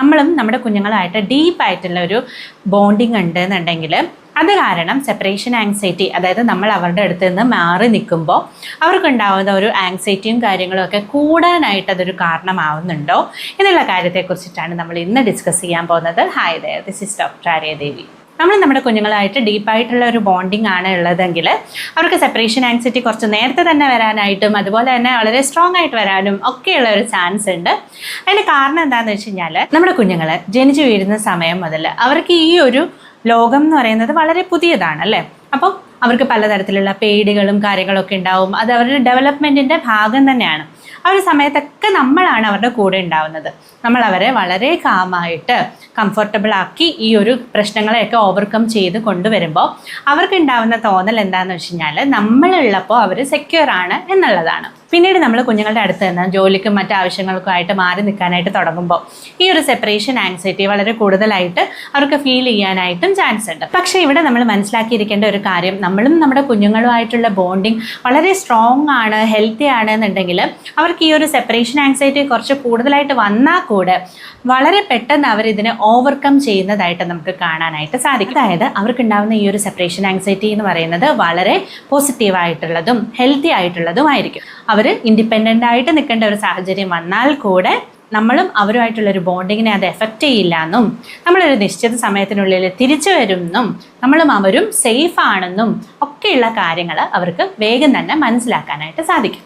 നമ്മളും നമ്മുടെ കുഞ്ഞുങ്ങളായിട്ട് ഡീപ്പായിട്ടുള്ള ഒരു ബോണ്ടിങ് ഉണ്ട് എന്നുണ്ടെങ്കിൽ അത് കാരണം സെപ്പറേഷൻ ആങ്സൈറ്റി അതായത് നമ്മൾ അവരുടെ അടുത്ത് നിന്ന് മാറി നിൽക്കുമ്പോൾ അവർക്കുണ്ടാവുന്ന ഒരു ആങ്സൈറ്റിയും കാര്യങ്ങളും ഒക്കെ കൂടാനായിട്ട് അതൊരു കാരണമാവുന്നുണ്ടോ? എന്നുള്ള കാര്യത്തെക്കുറിച്ചിട്ടാണ് നമ്മൾ ഇന്ന് ഡിസ്കസ് ചെയ്യാൻ പോകുന്നത്. ഹായ് ദേ ദിസ് ഇസ് ഡോക്ടർ ആര്യദേവി നമ്മൾ നമ്മുടെ കുഞ്ഞുങ്ങളായിട്ട് ഡീപ്പായിട്ടുള്ള ഒരു ബോണ്ടിങ് ആണ് ഉള്ളതെങ്കിൽ അവർക്ക് സെപ്പറേഷൻ ആങ്സൈറ്റി കുറച്ച് നേരത്തെ തന്നെ വരാനായിട്ടും അതുപോലെ തന്നെ വളരെ സ്ട്രോങ് ആയിട്ട് വരാനും ഒക്കെയുള്ള ഒരു ചാൻസ് ഉണ്ട്. അതിന്റെ കാരണം എന്താണെന്ന് വെച്ച് കഴിഞ്ഞാൽ നമ്മുടെ കുഞ്ഞുങ്ങൾ ജനിച്ചു വീഴുന്ന സമയം മുതൽ അവർക്ക് ഈ ഒരു ലോകം എന്ന് പറയുന്നത് വളരെ പുതിയതാണ് അല്ലേ? അപ്പം അവർക്ക് പലതരത്തിലുള്ള പേടികളും കാര്യങ്ങളൊക്കെ ഉണ്ടാവും. അത് അവരുടെ ഡെവലപ്മെന്റിന്റെ ഭാഗം തന്നെയാണ്. ആ ഒരു സമയത്തൊക്കെ നമ്മളാണ് അവരുടെ കൂടെ ഉണ്ടാവുന്നത്. നമ്മൾ അവരെ വളരെ കാമായിട്ട് കംഫർട്ടബിൾ ആക്കി ഈ ഒരു പ്രശ്നങ്ങളെയൊക്കെ ഓവർകം ചെയ്ത് കൊണ്ടുവരുമ്പോൾ അവർക്ക് ഉണ്ടാവുന്ന തോന്നൽ എന്താണെന്ന് വെച്ച് കഴിഞ്ഞാൽ നമ്മളുള്ളപ്പോൾ അവർ സെക്യൂർ ആണ് എന്നുള്ളതാണ്. പിന്നീട് നമ്മൾ കുഞ്ഞുങ്ങളുടെ അടുത്ത് നിന്ന് ജോലിക്കും മറ്റു ആയിട്ട് മാറി നിൽക്കാനായിട്ട് തുടങ്ങുമ്പോൾ ഈ ഒരു സെപ്പറേഷൻ ആങ്സൈറ്റി വളരെ കൂടുതലായിട്ട് അവർക്ക് ഫീൽ ചെയ്യാനായിട്ടും ചാൻസ് ഉണ്ട്. പക്ഷേ ഇവിടെ നമ്മൾ മനസ്സിലാക്കിയിരിക്കേണ്ട ഒരു കാര്യം നമ്മളും നമ്മുടെ കുഞ്ഞുങ്ങളുമായിട്ടുള്ള ബോണ്ടിങ് വളരെ സ്ട്രോങ് ആണ് ഹെൽത്തി ആണ് എന്നുണ്ടെങ്കിൽ അവർക്ക് ഈ ഒരു സെപ്പറേഷൻ ആങ്സൈറ്റി കുറച്ച് കൂടുതലായിട്ട് വന്നാൽ കൂടെ വളരെ പെട്ടെന്ന് അവർ ഇതിനെ ഓവർകം ചെയ്യുന്നതായിട്ട് നമുക്ക് കാണാനായിട്ട് സാധിക്കും. അതായത് അവർക്കുണ്ടാവുന്ന ഈ ഒരു സെപ്പറേഷൻ ആങ്സൈറ്റി എന്ന് പറയുന്നത് വളരെ പോസിറ്റീവായിട്ടുള്ളതും ഹെൽത്തി ആയിട്ടുള്ളതുമായിരിക്കും. അവർ ഇൻഡിപെൻഡന്റ് ആയിട്ട് നിൽക്കേണ്ട ഒരു സാഹചര്യം വന്നാൽ കൂടെ നമ്മളും അവരുമായിട്ടുള്ള ഒരു ബോണ്ടിങ്ങിനെ അത് എഫക്റ്റ് ചെയ്യില്ല എന്നും നമ്മളൊരു നിശ്ചിത സമയത്തിനുള്ളിൽ തിരിച്ചു വരുമെന്നും നമ്മളും അവരും സേഫ് ആണെന്നും ഒക്കെയുള്ള കാര്യങ്ങൾ അവർക്ക് വേഗം തന്നെ മനസ്സിലാക്കാനായിട്ട് സാധിക്കും.